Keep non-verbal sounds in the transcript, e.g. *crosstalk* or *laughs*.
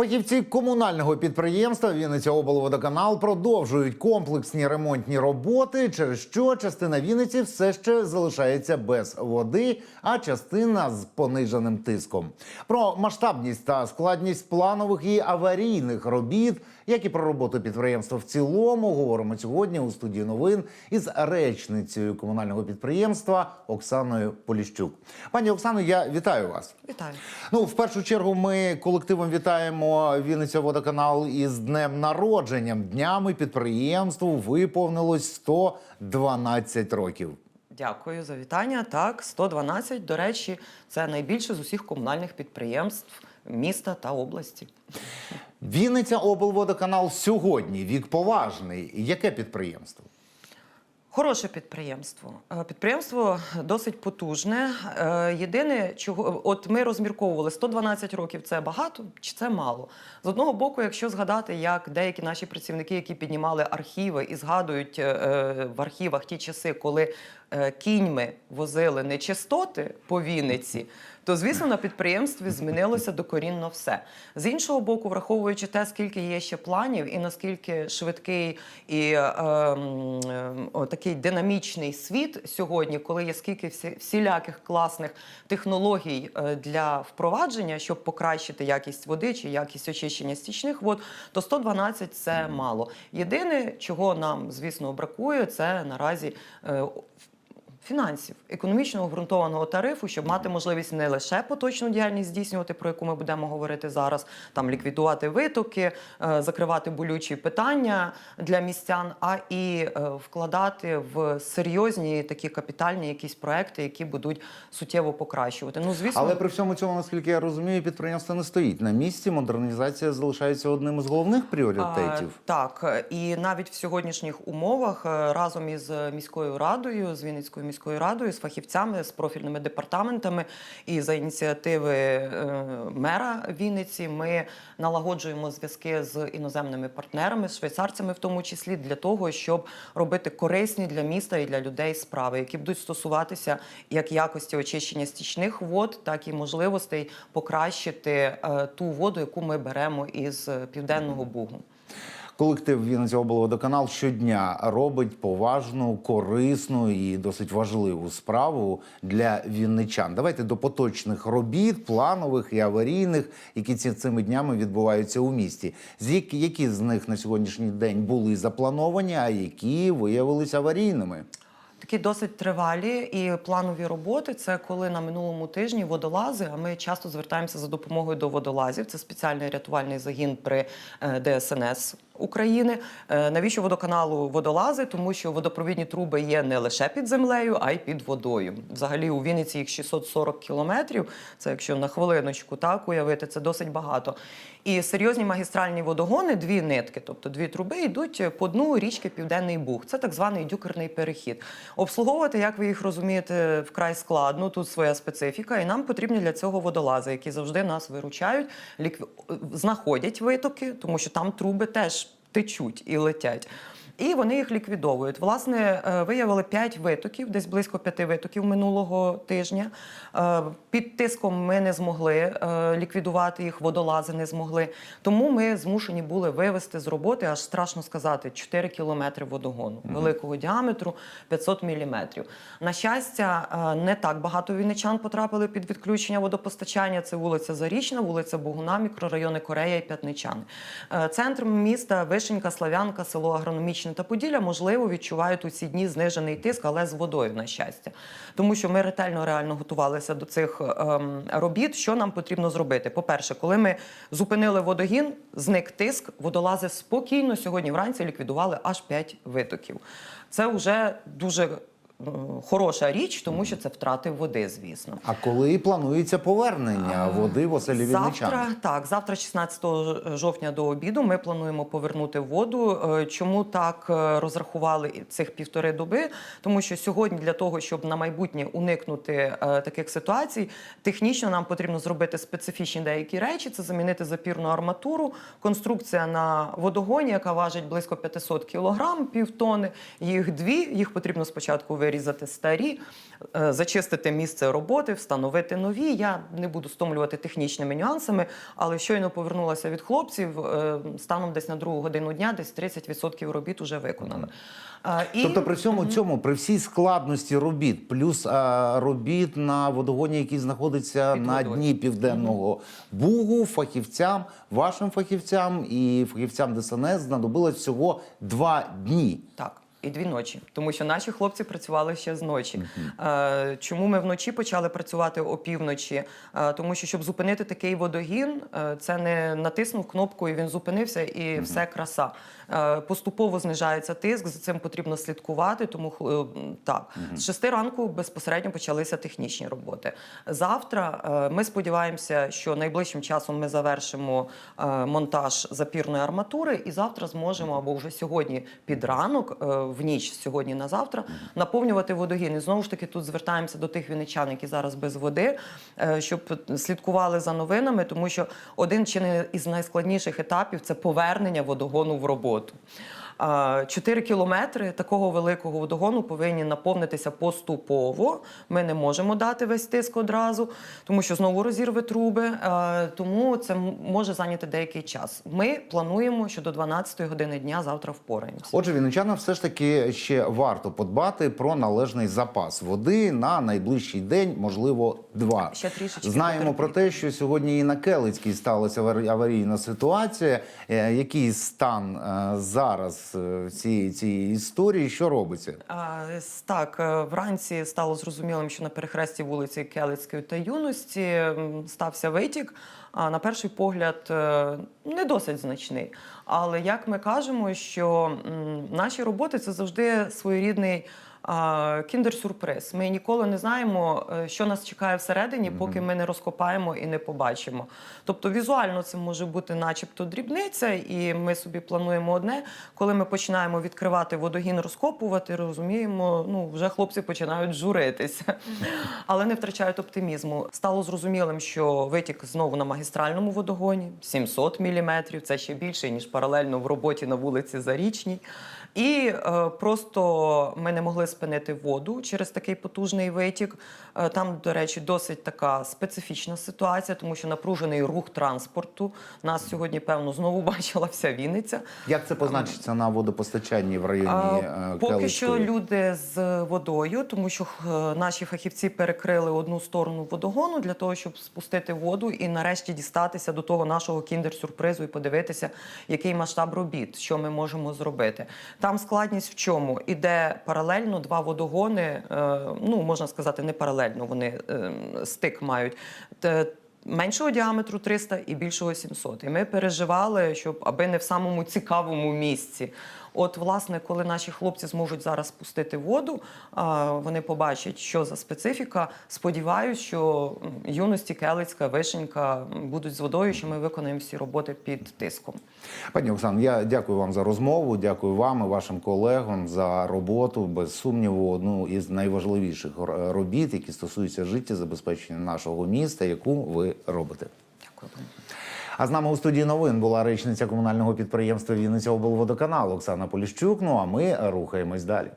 Фахівці комунального підприємства Вінниця облводоканал продовжують комплексні ремонтні роботи, через що частина Вінниці все ще залишається без води, а частина з пониженим тиском. Про масштабність та складність планових і аварійних робіт, як і про роботу підприємства в цілому, говоримо сьогодні у студії новин із речницею комунального підприємства Оксаною Поліщук. Пані Оксано, я вітаю вас. Вітаю. Ну, в першу чергу, ми колективом вітаємо Вінниця водоканал із днем народженням. Днями підприємству виповнилось 112 років. Дякую за вітання. Так, 112, до речі, це найбільше з усіх комунальних підприємств міста та області. Вінниця облводоканал сьогодні вік поважний. Яке підприємство? Хороше підприємство. Е, Підприємство досить потужне. Е, Єдине, чого от ми розмірковували 112 років це багато чи це мало. З одного боку, якщо згадати, як деякі наші працівники, які піднімали архіви і згадують е, в архівах ті часи, коли кіньми возили нечистоти по Вінниці, то звісно на підприємстві змінилося докорінно все. З іншого боку, враховуючи те, скільки є ще планів, і наскільки швидкий і е, е, о, такий динамічний світ сьогодні, коли є скільки всі, всіляких класних технологій е, для впровадження, щоб покращити якість води чи якість очищення стічних вод, то 112 – це мало. Єдине, чого нам, звісно, бракує, це наразі. Фінансів, економічно обґрунтованого тарифу, щоб мати можливість не лише поточну діяльність здійснювати, про яку ми будемо говорити зараз, там ліквідувати витоки, е, закривати болючі питання для містян, а і е, вкладати в серйозні такі капітальні якісь проекти, які будуть суттєво покращувати. Ну звісно, Але при всьому цьому, наскільки я розумію, підприємство не стоїть на місці. Модернізація залишається одним із головних пріоритетів. А, так, і навіть в сьогоднішніх умовах е, разом із міською радою, з Вінницькою міською радою, з фахівцями, з профільними департаментами і за ініціативи е, мера Вінниці ми налагоджуємо зв'язки з іноземними партнерами, з швейцарцями, в тому числі для того, щоб робити корисні для міста і для людей справи, які будуть стосуватися як якості очищення стічних вод, так і можливостей покращити е, ту воду, яку ми беремо із південного бугу. Колектив Вінниця облводоканал щодня робить поважну, корисну і досить важливу справу для вінничан. Давайте до поточних робіт, планових і аварійних, які ці цими днями відбуваються у місті. З які, які з них на сьогоднішній день були заплановані, а які виявилися аварійними? Такі досить тривалі і планові роботи. Це коли на минулому тижні водолази. А ми часто звертаємося за допомогою до водолазів. Це спеціальний рятувальний загін при е, ДСНС України. Е, Навіщо водоканалу водолази? Тому що водопровідні труби є не лише під землею, а й під водою. Взагалі у Вінниці їх 640 кілометрів. Це якщо на хвилиночку так уявити, це досить багато. І серйозні магістральні водогони, дві нитки, тобто дві труби, йдуть по дну річки Південний Буг. Це так званий дюкерний перехід. Обслуговувати, як ви їх розумієте, вкрай складно. Тут своя специфіка, і нам потрібні для цього водолази, які завжди нас виручають, лікві... знаходять витоки, тому що там труби теж течуть і летять. І вони їх ліквідовують. Власне, е, виявили 5 витоків, десь близько 5 витоків минулого тижня. Е, Під тиском ми не змогли е, ліквідувати їх, водолази не змогли. Тому ми змушені були вивести з роботи, аж страшно сказати, 4 кілометри водогону великого діаметру 500 міліметрів. На щастя, не так багато вінничан потрапили під відключення водопостачання. Це вулиця Зарічна, вулиця Богуна, мікрорайони Корея і П'ятничани. Центром міста Вишенька, Славянка, село Агрономічне та Поділля, можливо, відчувають у ці дні знижений тиск, але з водою, на щастя. Тому що ми ретельно реально готувалися до цих ем, робіт. Що нам потрібно зробити? По-перше, коли ми зупинили водогін, зник тиск, водолази спокійно сьогодні вранці ліквідували аж 5 витоків. Це вже дуже хороша річ, тому що це втрати води, звісно. А коли планується повернення води в оселі Завтра так, завтра, 16 жовтня до обіду, ми плануємо повернути воду. Е, Чому так е, розрахували цих півтори доби? Тому що сьогодні для того, щоб на майбутнє уникнути е, таких ситуацій, технічно нам потрібно зробити специфічні деякі речі: це замінити запірну арматуру, конструкція на водогоні, яка важить близько 500 кілограм, півтони. Їх дві. Їх потрібно спочатку вирізати вирізати старі, е, зачистити місце роботи, встановити нові. Я не буду стомлювати технічними нюансами, але щойно повернулася від хлопців. е, Станом десь на другу годину дня, десь 30% робіт вже виконали. І... Тобто при всьому цьому, при всій складності робіт, плюс робіт на водогоні, який знаходиться Під на дні південного бугу, фахівцям, вашим фахівцям і фахівцям ДСНС знадобилось всього два дні. Так. І дві ночі, тому що наші хлопці працювали ще з ночі. Е, чому ми вночі почали працювати опівночі? Е, тому що щоб зупинити такий водогін, е, це не натиснув кнопку і він зупинився, і все краса. Е, поступово знижається тиск, за цим потрібно слідкувати. Тому е, так з шести ранку безпосередньо почалися технічні роботи. Завтра е, ми сподіваємося, що найближчим часом ми завершимо е, монтаж запірної арматури, і завтра зможемо або вже сьогодні під ранок, е, в ніч сьогодні на завтра, наповнювати водогін. І знову ж таки тут звертаємося до тих вінничан, які зараз без води, е, щоб слідкували за новинами, тому що один чи не із найскладніших етапів це повернення водогону в роботу. А, Чотири кілометри такого великого водогону повинні наповнитися поступово. Ми не можемо дати весь тиск одразу, тому що знову розірве труби. Тому це може зайняти деякий час. Ми плануємо, що до 12 години дня завтра впораємося. Отже, вінничанам все ж таки ще варто подбати про належний запас води на найближчий день, можливо, два. Ще трішечки Знаємо про те, що сьогодні і на Келицькій сталася аварі- аварійна ситуація. Е, Який стан е, зараз е, цієї цієї історії? Що робиться? Так, е, вранці стало зрозумілим, що на перехресті вулиці Келицької та юності стався витік. А на перший погляд е, не досить значний. Але як ми кажемо, що наші роботи це завжди своєрідний. Кіндер-сюрприз. Ми ніколи не знаємо, е, що нас чекає всередині, поки ми не розкопаємо і не побачимо. Тобто візуально це може бути, начебто, дрібниця, і ми собі плануємо одне. Коли ми починаємо відкривати водогін, розкопувати, розуміємо, ну вже хлопці починають журитися, але не втрачають оптимізму. Стало зрозумілим, що витік знову на магістральному водогоні 700 міліметрів. Це ще більше ніж паралельно в роботі на вулиці Зарічній. І е, просто ми не могли спинити воду через такий потужний витік. Е, там, до речі, досить така специфічна ситуація, тому що напружений рух транспорту. Нас сьогодні, певно, знову *laughs* бачила вся Вінниця. Як це позначиться на водопостачанні в районі А, е, Поки що люди з водою, тому що наші фахівці перекрили одну сторону водогону для того, щоб спустити воду і нарешті дістатися до того нашого кіндер-сюрпризу і подивитися, який масштаб робіт, що ми можемо зробити. Там складність в чому? Іде паралельно два водогони, е, ну можна сказати, не паралельно, вони е, стик мають. Меншого діаметру 300 і більшого 700. І ми переживали, щоб аби не в самому цікавому місці. От, власне, коли наші хлопці зможуть зараз спустити воду, вони побачать, що за специфіка. Сподіваюсь, що юності Келицька, Вишенька будуть з водою, що ми виконаємо всі роботи під тиском. Пані Оксано, я дякую вам за розмову. Дякую вам і вашим колегам за роботу. Без сумніву, одну із найважливіших робіт, які стосуються життєзабезпечення нашого міста, яку ви робите. Дякую. А з нами у студії новин була речниця комунального підприємства Вінниця облводоканал Оксана Поліщук. Ну а ми рухаємось далі.